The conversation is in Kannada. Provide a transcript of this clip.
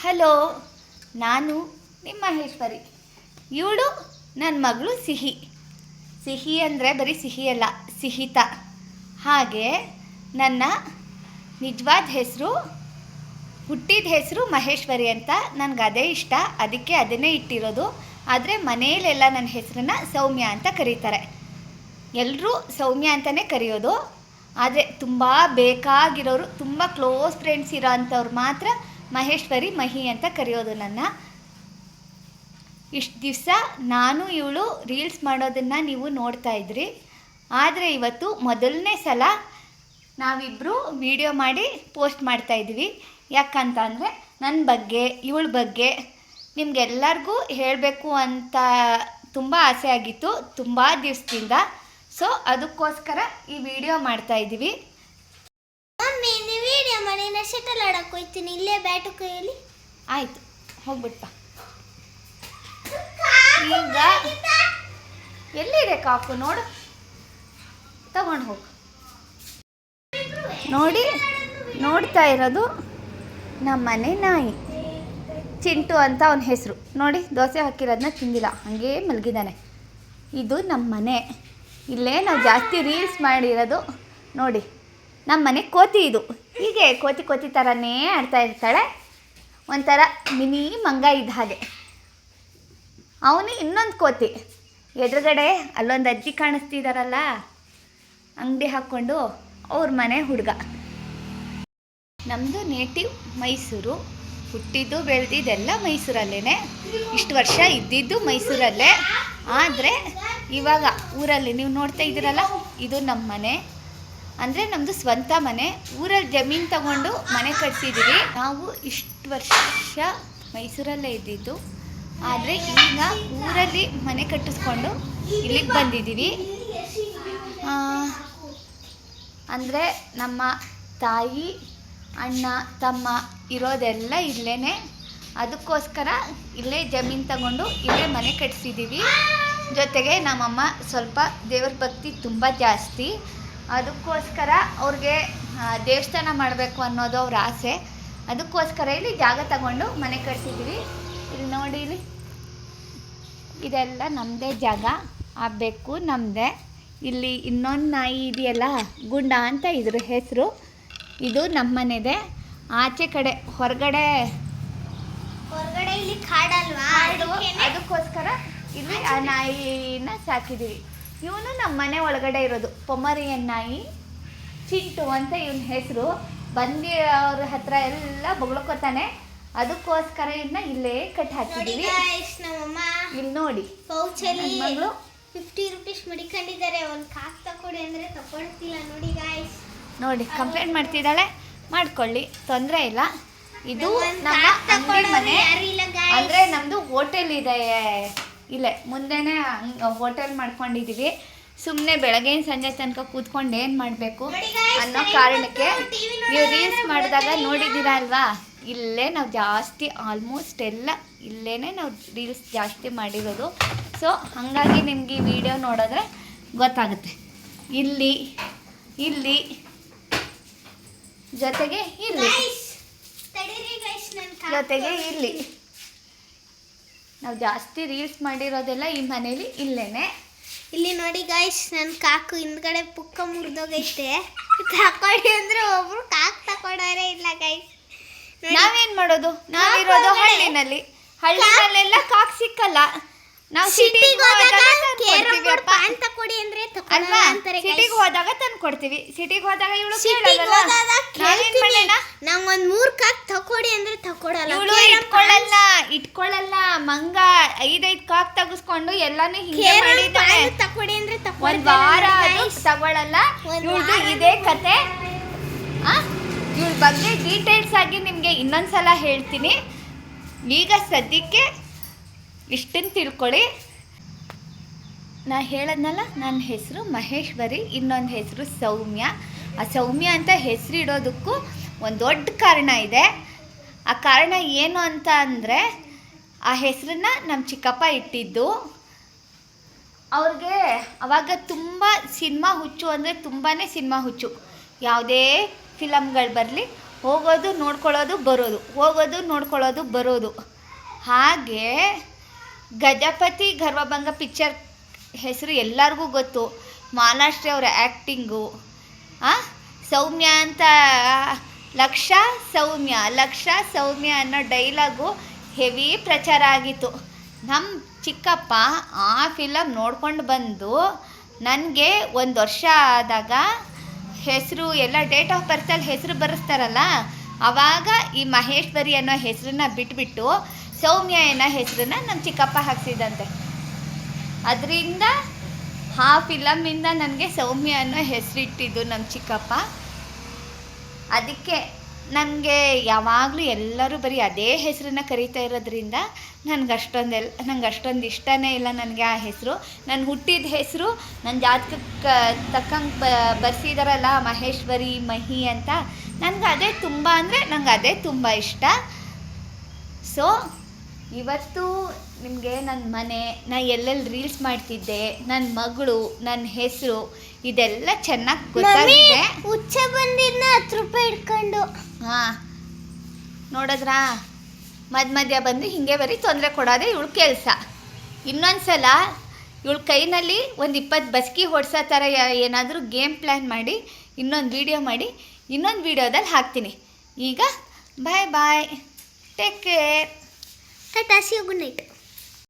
ಹಲೋ, ನಾನು ನಿಮ್ಮ ಮಹೇಶ್ವರಿ ಇವಳು ನನ್ನ ಮಗಳು ಸಿಹಿ. ಸಿಹಿ ಅಂದರೆ ಬರೀ ಸಿಹಿ ಅಲ್ಲ, ಸಿಹಿತ. ಹಾಗೆ ನನ್ನ ನಿಜವಾದ ಹೆಸರು ಹುಟ್ಟಿದ ಹೆಸರು ಮಹೇಶ್ವರಿ ಅಂತ ನನಗೆ ಅದೇ ಇಷ್ಟ. ಅದಕ್ಕೆ ಅದನ್ನೇ ಇಟ್ಟಿರೋದು. ಆದರೆ ಮನೆಯಲ್ಲೆಲ್ಲ ನನ್ನ ಹೆಸರನ್ನ ಸೌಮ್ಯ ಅಂತ ಕರೀತಾರೆ. ಎಲ್ಲರೂ ಸೌಮ್ಯ ಅಂತಲೇ ಕರೆಯೋದು. ಆದರೆ ತುಂಬ ಬೇಕಾಗಿರೋರು, ತುಂಬ ಕ್ಲೋಸ್ ಫ್ರೆಂಡ್ಸ್ ಇರೋ ಅಂಥವ್ರು ಮಾತ್ರ ಮಹೇಶ್ವರಿ ಮಹಿ ಅಂತ ಕರೆಯೋದು ನನ್ನ. ಇಷ್ಟು ದಿವಸ ನಾನು ಇವಳು ರೀಲ್ಸ್ ಮಾಡೋದನ್ನು ನೀವು ನೋಡ್ತಾ ಇದ್ರಿ. ಆದರೆ ಇವತ್ತು ಮೊದಲನೇ ಸಲ ನಾವಿಬ್ಬರು ವಿಡಿಯೋ ಮಾಡಿ ಪೋಸ್ಟ್ ಮಾಡ್ತಾ ಇದ್ವಿ. ಯಾಕಂತ ಅಂದರೆ ನನ್ನ ಬಗ್ಗೆ, ಇವಳ ಬಗ್ಗೆ ನಿಮಗೆಲ್ಲರಿಗೂ ಹೇಳಬೇಕು ಅಂತ ತುಂಬ ಆಸೆ ಆಗಿತ್ತು, ತುಂಬ ದಿವಸದಿಂದ. ಸೊ, ಅದಕ್ಕೋಸ್ಕರ ಈ ವಿಡಿಯೋ ಮಾಡ್ತಾ ಇದ್ದೀವಿ ಮಮ್ಮಿ ಅಮ್ಮ ನೀನು ಶಟಲ್ ಆಡಕ್ಕೆ ಹೋಗ್ತೀನಿ ಇಲ್ಲೇ ಬ್ಯಾಟು ಕೈಯಲ್ಲಿ. ಆಯಿತು ಹೋಗ್ಬಿಟ್ಟ ಈಗ ಎಲ್ಲಿದೆ ಕಾಕು? ನೋಡು. ತಗೊಂಡು ಹೋಗು. ನೋಡಿ ನೋಡ್ತಾ ಇರೋದು ನಮ್ಮನೆ ನಾಯಿ. ಚಿಂಟು ಅಂತ ಅವನ ಹೆಸರು. ನೋಡಿ ದೋಸೆ ಹಾಕಿರೋದನ್ನ ತಿಂದಿಲ್ಲ. ಹಾಗೇ ಮಲಗಿದ್ದಾನೆ ಇದು ನಮ್ಮ ಮನೆ. ಇಲ್ಲೇ ನಾವು ಜಾಸ್ತಿ ರೀಲ್ಸ್ ಮಾಡಿರೋದು. ನೋಡಿ. ನಮ್ಮ ಮನೆ ಕೋತಿ ಇದು. ಹೀಗೆ ಕೋತಿ ಕೋತಿ ಥರನೇ ಆಡ್ತಾ ಇರ್ತಾಳೆ. ಒಂಥರ ಮಿನಿ ಮಂಗ ಇದ್ದ ಹಾಗೆ. ಅವನು ಇನ್ನೊಂದು ಕೋತಿ. ಎದುರುಗಡೆ ಅಲ್ಲೊಂದು ಅಜ್ಜಿ ಕಾಣಿಸ್ತಿದಾರಲ್ಲ, ಅಂಗಡಿ ಹಾಕ್ಕೊಂಡು ಅವ್ರ ಮನೆ ಹುಡುಗ. ನಮ್ಮದು ನೇಟಿವ್ ಮೈಸೂರು. ಹುಟ್ಟಿದ್ದು ಬೆಳೆದಿದ್ದೆಲ್ಲ ಮೈಸೂರಲ್ಲೇ ಇಷ್ಟು ವರ್ಷ ಇದ್ದಿದ್ದು ಮೈಸೂರಲ್ಲೇ. ಆದರೆ ಇವಾಗ ಊರಲ್ಲಿ ನೀವು ನೋಡ್ತಾ ಇದ್ದೀರಲ್ಲ, ಇದು ನಮ್ಮ ಮನೆ ಅಂದರೆ ನಮ್ಮದು ಸ್ವಂತ ಮನೆ. ಊರಲ್ಲಿ ಜಮೀನು ತಗೊಂಡು ಮನೆ ಕಟ್ಸಿದ್ದೀವಿ ನಾವು ಇಷ್ಟು ವರ್ಷ ಮೈಸೂರಲ್ಲೇ ಇದ್ದಿದ್ದು. ಆದರೆ ಈಗ ಊರಲ್ಲಿ ಮನೆ ಕಟ್ಟಿಸ್ಕೊಂಡು ಇಲ್ಲಿಗೆ ಬಂದಿದ್ದೀವಿ ಅಂದರೆ ನಮ್ಮ ತಾಯಿ, ಅಣ್ಣ, ತಮ್ಮ ಇರೋದೆಲ್ಲ ಇಲ್ಲೇ ಅದಕ್ಕೋಸ್ಕರ ಇಲ್ಲೇ ಜಮೀನು ತಗೊಂಡು ಇಲ್ಲೇ ಮನೆ ಕಟ್ಟಿಸಿದ್ದೀವಿ ಜೊತೆಗೆ ನಮ್ಮಮ್ಮ ಸ್ವಲ್ಪ ದೇವ್ರ ಭಕ್ತಿ ತುಂಬ ಜಾಸ್ತಿ. ಅದಕ್ಕೋಸ್ಕರ ಅವ್ರಿಗೆ ದೇವಸ್ಥಾನ ಮಾಡಬೇಕು ಅನ್ನೋದು ಅವ್ರ ಆಸೆ. ಅದಕ್ಕೋಸ್ಕರ ಇಲ್ಲಿ ಜಾಗ ತಗೊಂಡು ಮನೆ ಕಟ್ಸಿದ್ದೀವಿ ಇಲ್ಲಿ ನೋಡಿ ಇಲ್ಲಿ. ಇದೆಲ್ಲ ನಮ್ಮದೇ ಜಾಗ. ಆ ಬೆಕ್ಕು ನಮ್ಮದೇ ಇಲ್ಲಿ ಇನ್ನೊಂದು ನಾಯಿ ಇದೆಯಲ್ಲ ಗುಂಡ ಅಂತ ಇದ್ರ ಹೆಸರು. ಇದು ನಮ್ಮನೆದೆ. ಆಚೆ ಕಡೆ ಹೊರಗಡೆ. ಹೊರಗಡೆ ಇಲ್ಲಿ ಕಾಡಲ್ವಾ? ಅದಕ್ಕೋಸ್ಕರ ಇಲ್ಲಿ ಆ ನಾಯಿನ ಸಾಕಿದ್ದೀವಿ ಇವನು ನಮ್ಮ ಮನೆ ಒಳಗಡೆ ಇರೋದು. ಪೊಮರಿಯನ್ ನಾಯಿ ಚಿಂಟು ಅಂತ ಇವನ ಹೆಸರು. ಬಂದು ಅವ್ರ ಹತ್ರ ಎಲ್ಲ ಬೊಗಳ್ಕೊತಾನೆ ಅದಕ್ಕೋಸ್ಕರ ಇದನ್ನ ಇಲ್ಲೇ ಕಟ್ ಹಾಕಿದೀವಿ. ನಮ್ಮಮ್ಮ ಇಲ್ಲಿ ನೋಡಿ. ಪೌಚಲ್ಲಿ ಮಗಳು. ಫಿಫ್ಟಿ ರುಪೀಸ್ ಮಡಿಕೊಂಡಿದ್ದಾರೆ. ಒಂದು ಕಾಸು ತಕೊಡಿ ಅಂದ್ರೆ ತಕೊಳ್ತಿಲ್ಲ ನೋಡಿ ಗಾಯ್ಸ್ ನೋಡಿ ಕಂಪ್ಲೇಂಟ್ ಮಾಡ್ತಿದ್ದಾಳೆ. ಮಾಡ್ಕೊಳ್ಳಿ. ತೊಂದರೆ ಇಲ್ಲ. ಇದು ನಮ್ಮ ಅಂಗಡಿ ಮನೆ. ಅಂದರೆ ನಮ್ಮದು ಹೋಟೆಲ್ ಇದೆ. ಇಲ್ಲೇ ಮುಂದೆನೇ ಹೋಟೆಲ್ ಮಾಡ್ಕೊಂಡಿದ್ದೀವಿ ಸುಮ್ಮನೆ ಬೆಳಗ್ಗೆ ಸಂಜೆ ತನಕ ಕೂತ್ಕೊಂಡು ಏನು ಮಾಡಬೇಕು ಅನ್ನೋ ಕಾರಣಕ್ಕೆ ನೀವು ರೀಲ್ಸ್ ಮಾಡಿದಾಗ ನೋಡಿದ್ದೀರಾ ಅಲ್ವಾ? ಇಲ್ಲೇ ನಾವು ಜಾಸ್ತಿ ಆಲ್ಮೋಸ್ಟ್ ಎಲ್ಲ ಇಲ್ಲೇ ನಾವು ರೀಲ್ಸ್ ಜಾಸ್ತಿ ಮಾಡಿರೋದು. ಸೊ ಹಾಗಾಗಿ ನಿಮಗೆ ಈ ವಿಡಿಯೋ ನೋಡಿದ್ರೆ ಗೊತ್ತಾಗುತ್ತೆ. ಇಲ್ಲಿ ಇಲ್ಲಿ ಜೊತೆಗೆ ಇಲ್ಲಿ. ಜೊತೆಗೆ ಇಲ್ಲಿ. ನಾವು ಜಾಸ್ತಿ ರೀಲ್ಸ್ ಮಾಡಿರೋದೆಲ್ಲ ಈ ಮನೇಲಿ ಇಲ್ಲೇನೆ. ಇಲ್ಲಿ ನೋಡಿ ಗಾಯ್ಸ್ ನನ್ನ ಕಾಕು ಹಿಂದ್ಗಡೆ ಪುಕ್ಕ ಮುರಿದೋಗೈತೆ. ತಕೊಡಿ ಅಂದ್ರೆ ಒಬ್ರು ಕಾಕ್ ತಕೊಡೋರೆ ಇಲ್ಲ ಗೈಸ್ ನಾವೇನ್ ಮಾಡೋದು? ನಾವಿರೋದು. ಹಳ್ಳಿನಲ್ಲಿ. ಹಳ್ಳಿನಲ್ಲೆಲ್ಲ ಕಾಕ್ ಸಿಕ್ಕಲ್ಲ. ನಾವು ಸಿಟಿಗೆ ಹೋದಾಗ ಅಲ್ವಾ? ಸಿಟಿಗೆ ಹೋದಾಗ ತಂದು ಕೊಡ್ತೀವಿ. ಸಿಟಿಗೆ ಹೋದಾಗ ಇವಳು ಕೇಳಲ್ಲ ನಾವೇನ್ ಮಾಡೋಣ ನಂಗೆ ಒಂದ್ ಮೂರ್ ಕಾಕ್ ತಕೊಡಿ ಅಂದ್ರೆ ತಕೊಡಲ್ಲ. ಇವಳು ಇಟ್ಕೊಳ್ಳಲ್ಲ ಇಟ್ಕೊಳ್ಳಲ್ಲ ಮಂಗ ಐದೈದು ಕಾಕ್ ತಗಸ್ಕೊಂಡು ಎಲ್ಲಾನು ಹಿಂಗೆ ಮಾಡಿದ್ದಾಳೆ. ತಕೊಡಿ ಅಂದ್ರೆ ಒಂದ್ ವಾರ ತಗೊಳಲ್ಲ. ಇವಳ್ದು ಇದೇ ಕತೆ. ಇವಳ ಬಗ್ಗೆ ಡೀಟೇಲ್ಸ್ ಆಗಿ ನಿಮಗೆ ಇನ್ನೊಂದ್ಸಲ ಹೇಳ್ತೀನಿ. ಈಗ ಸದ್ಯಕ್ಕೆ ಇಷ್ಟನ್ನು ತಿಳ್ಕೊಳ್ಳಿ. ನಾ ಹೇಳದ್ನಲ್ಲ ನನ್ನ ಹೆಸರು ಮಹೇಶ್ವರಿ, ಇನ್ನೊಂದು ಹೆಸರು ಸೌಮ್ಯ. ಆ ಸೌಮ್ಯ ಅಂತ ಹೆಸರು ಇಡೋದಕ್ಕೂ ಒಂದು ದೊಡ್ಡ ಕಾರಣ ಇದೆ. ಆ ಕಾರಣ ಏನು ಅಂತ ಅಂದರೆ, ಆ ಹೆಸರನ್ನ ನಮ್ಮ ಚಿಕ್ಕಪ್ಪ ಇಟ್ಟಿದ್ದು. ಅವ್ರಿಗೆ ಅವಾಗ ತುಂಬ ಸಿನಿಮಾ ಹುಚ್ಚು ಅಂದರೆ ತುಂಬಾ ಸಿನಿಮಾ ಹುಚ್ಚು. ಯಾವುದೇ ಫಿಲಮ್ಗಳು ಬರಲಿ, ಹೋಗೋದು, ನೋಡ್ಕೊಳ್ಳೋದು, ಬರೋದು. ಹೋಗೋದು, ನೋಡ್ಕೊಳ್ಳೋದು, ಬರೋದು. ಹಾಗೆ ಗಜಪತಿ ಗರ್ವಭಂಗ ಪಿಕ್ಚರ್ ಹೆಸರು ಎಲ್ಲರಿಗೂ ಗೊತ್ತು. ಮಾಲಾಶ್ರೀ ಅವರ ಆ್ಯಕ್ಟಿಂಗು ಸೌಮ್ಯ ಅಂತ, ಲಕ್ಷ ಸೌಮ್ಯ ಲಕ್ಷ ಸೌಮ್ಯ ಅನ್ನೋ ಡೈಲಾಗು ಹೆವಿ ಪ್ರಚಾರ ಆಗಿತ್ತು. ನಮ್ಮ ಚಿಕ್ಕಪ್ಪ ಆ ಫಿಲಮ್ ನೋಡ್ಕೊಂಡು ಬಂದು ನನಗೆ ಒಂದು ವರ್ಷ ಆದಾಗ ಹೆಸರು ಎಲ್ಲ ಡೇಟ್ ಆಫ್ ಬರ್ತಲ್ಲಿ ಹೆಸರು ಬರೆಸ್ತಾರಲ್ಲ ಆವಾಗ ಈ ಮಹೇಶ್ವರಿ ಅನ್ನೋ ಹೆಸರನ್ನ ಬಿಟ್ಬಿಟ್ಟು ಸೌಮ್ಯ ಅನ್ನೋ ಹೆಸರನ್ನ ನಮ್ಮ ಚಿಕ್ಕಪ್ಪ ಹಾಕ್ಸಿದಂತೆ. ಅದರಿಂದ ಆ ಫಿಲಮ್ಮಿಂದ ನನಗೆ ಸೌಮ್ಯ ಅನ್ನೋ ಹೆಸರಿಟ್ಟಿದ್ದು ನಮ್ಮ ಚಿಕ್ಕಪ್ಪ. ಅದಕ್ಕೆ ನನಗೆ ಯಾವಾಗಲೂ ಎಲ್ಲರೂ ಬರೀ ಅದೇ ಹೆಸರನ್ನ ಕರಿತಾ ಇರೋದ್ರಿಂದ ನನಗೆ ಅಷ್ಟೊಂದೆಲ್ಲ ನಂಗೆ ಅಷ್ಟೊಂದು ಇಷ್ಟನೇ ಇಲ್ಲ ನನಗೆ ಆ ಹೆಸರು. ನಾನು ಹುಟ್ಟಿದ ಹೆಸರು ನನ್ನ ಜಾತಕಕ್ಕೆ ತಕ್ಕಂಗೆ ಬ, ಬರ್ಸಿದಾರಲ್ಲ ಮಹೇಶ್ವರಿ, ಮಹಿ ಅಂತ. ನನಗೆ ಅದೇ ತುಂಬ ಅಂದರೆ ನಂಗೆ ಅದೇ ತುಂಬ ಇಷ್ಟ. ಸೊ ಇವತ್ತು ನಿಮಗೆ ನನ್ನ ಮನೆ ನಾ ಎಲ್ಲೆಲ್ಲಿ ರೀಲ್ಸ್ ಮಾಡ್ತಿದ್ದೆ ನನ್ನ ಮಗಳು ನನ್ನ ಹೆಸರು ಇದೆಲ್ಲ ಚೆನ್ನಾಗಿ ಗೊತ್ತಾಗಿದೆ. ಹುಚ್ಚ ಬಂದಿದ್ನ ಹತ್ತು ರೂಪಾಯಿ ಇಟ್ಕೊಂಡು ಹಾಂ ನೋಡಿದ್ರಾ? ಮಧ್ಯ ಮಧ್ಯ ಬಂದು ಹಿಂಗೆ ಬರೀ ತೊಂದರೆ ಕೊಡೋದೇ ಇವಳು ಕೆಲಸ. ಇನ್ನೊಂದು ಸಲ ಇವಳು ಕೈನಲ್ಲಿ ಒಂದು ಇಪ್ಪತ್ತು ಬಸ್ಕಿ ಹೊಡ್ಸೋ ಥರ ಏನಾದರೂ ಗೇಮ್ ಪ್ಲ್ಯಾನ್ ಮಾಡಿ ಇನ್ನೊಂದು ವೀಡಿಯೋ ಮಾಡಿ ಇನ್ನೊಂದು ವೀಡಿಯೋದಲ್ಲಿ ಹಾಕ್ತೀನಿ. ಈಗ bye bye. Take care tata see good night